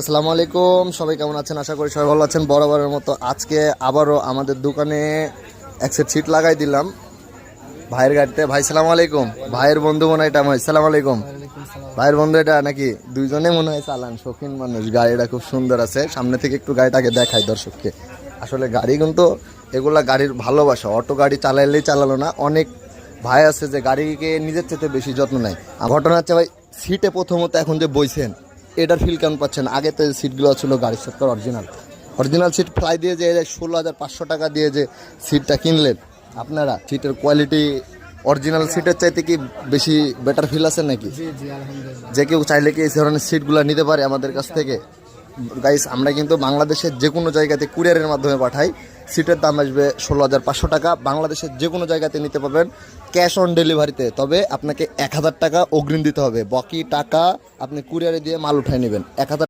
আসসালামু আলাইকুম। সবাই কেমন আছেন? আশা করি সবাই ভালো আছেন। বরাবরের মতো আজকে আবারও আমাদের দোকানে এক সেট সিট লাগাই দিলাম। ভাইয়ের গাড়িতে ভাই, সালাম আলাইকুম। ভাইয়ের বন্ধু মনে হয় এটা ভাই সালাম আলাইকুম। ভাইয়ের বন্ধু এটা নাকি? দুইজনে মনে হয় চালান। শৌখিন মানুষ। গাড়িটা খুব সুন্দর আছে। সামনে থেকে একটু গাড়িটাকে দেখাই দর্শককে। আসলে গাড়ি কিন্তু এগুলা গাড়ির ভালোবাসা। অটো গাড়ি চালাইলেই চালালো না। অনেক ভাই আছে যে গাড়িকে নিজের চেয়ে বেশি যত্ন নেয়। ঘটনা হচ্ছে ভাই, সিটে প্রথমত এখন যে বইছেন এটার ফিল কেমন পাচ্ছেন? আগে তো সিটগুলো ছিল গাড়ির সত্তর অরিজিনাল অরিজিনাল সিট ফ্লাই দিয়ে যে ষোলো হাজার পাঁচশো টাকা দিয়ে যে সিটটা কিনলেন আপনারা সিটের কোয়ালিটি অরিজিনাল সিটের চাইতে কি বেশি বেটার ফিল আছে নাকি? যে কেউ চাইলে কি এই ধরনের সিটগুলো নিতে পারে আমাদের কাছ থেকে। গাইস আমরা কিন্তু বাংলাদেশের যে কোনো জায়গাতে কুরিয়ারের মাধ্যমে পাঠাই। সিটের দাম আসবে ষোলো হাজার পাঁচশো টাকা। বাংলাদেশের যে কোনো জায়গাতে নিতে পারবেন ক্যাশ অন ডেলিভারিতে। তবে আপনাকে এক হাজার টাকা অগ্রিম দিতে হবে। বাকি টাকা আপনি কুরিয়ারে দিয়ে মাল উঠায় নেবেন। এক হাজার